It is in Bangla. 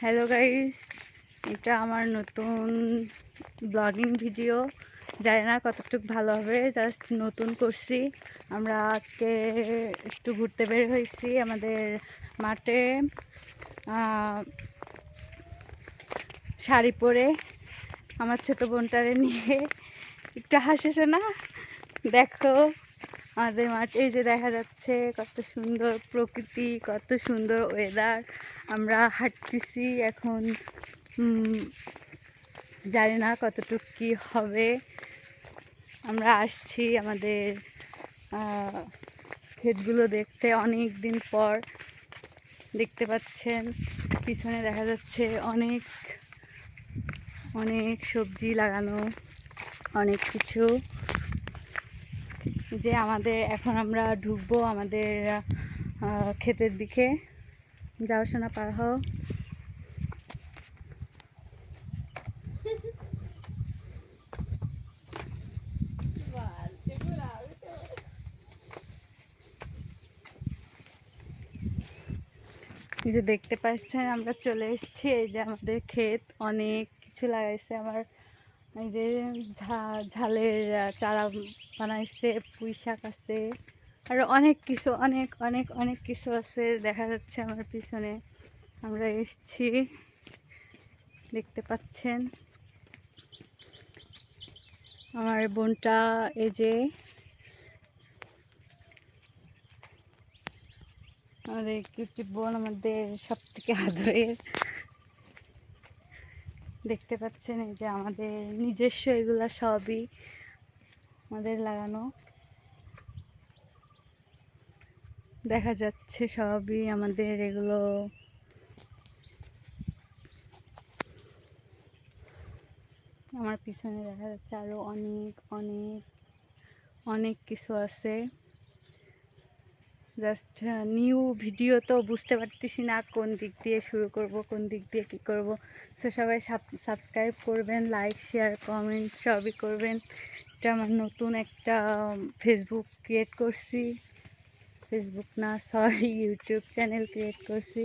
হ্যালো গাইস এটা আমার নতুন ব্লগিং ভিডিও জানি না কতটুকু ভালো হবে জাস্ট নতুন করছি। আমরা আজকে একটু ঘুরতে বের হয়েছি আমাদের মাঠে শাড়ি পরে আমার ছোট বোনটারে নিয়ে। একটু হাসেছে না দেখো। আমাদের মাঠে, এই যে দেখা যাচ্ছে কত সুন্দর প্রকৃতি, কত সুন্দর ওয়েদার আমরা হাঁটতেছি এখন জানি না কতটুকু কী হবে। আমরা আসছি আমাদের ক্ষেতগুলো দেখতে অনেক দিন পর। দেখতে পাচ্ছেন, পিছনে দেখা যাচ্ছে অনেক অনেক সবজি লাগানো, অনেক কিছু। যে আমাদের এখন আমরা ঢুকবো আমাদের ক্ষেতের দিকে। যাও শোনা পার হও। যে দেখতে পাচ্ছেন, আমরা চলে এসেছি। এই যে আমাদের ক্ষেত, অনেক কিছু লাগাইছে আমার এই যে ঝালের চারা বানাইছে, পুঁই শাক আছে, আর অনেক কিছু, অনেক অনেক অনেক কিছু আছে দেখা যাচ্ছে আমার পিছনে। আমরা এসছি, দেখতে পাচ্ছেন। আমার বোনটা এই যে আমাদের কিউটি বোন আমাদের সব থেকে আদরের। দেখতে পাচ্ছেন এই যে আমাদের নিজস্ব এগুলো সবই আমাদের লাগানো। দেখা যাচ্ছে সবই আমাদের এগুলো আমার পিছনে দেখা যাচ্ছে আরও অনেক অনেক অনেক কিছু আছে। জাস্ট নিউ ভিডিও তো বুঝতে পারতেছি না কোন দিক দিয়ে শুরু করব, কোন দিক দিয়ে কি করব। সো সবাই সাবস্ক্রাইব করবেন লাইক শেয়ার কমেন্ট সবই করবেন। এটা আমার নতুন একটা ফেসবুক ক্রিয়েট করছি। ফেসবুক না সরি ইউটিউব চ্যানেল ক্রিয়েট করছি।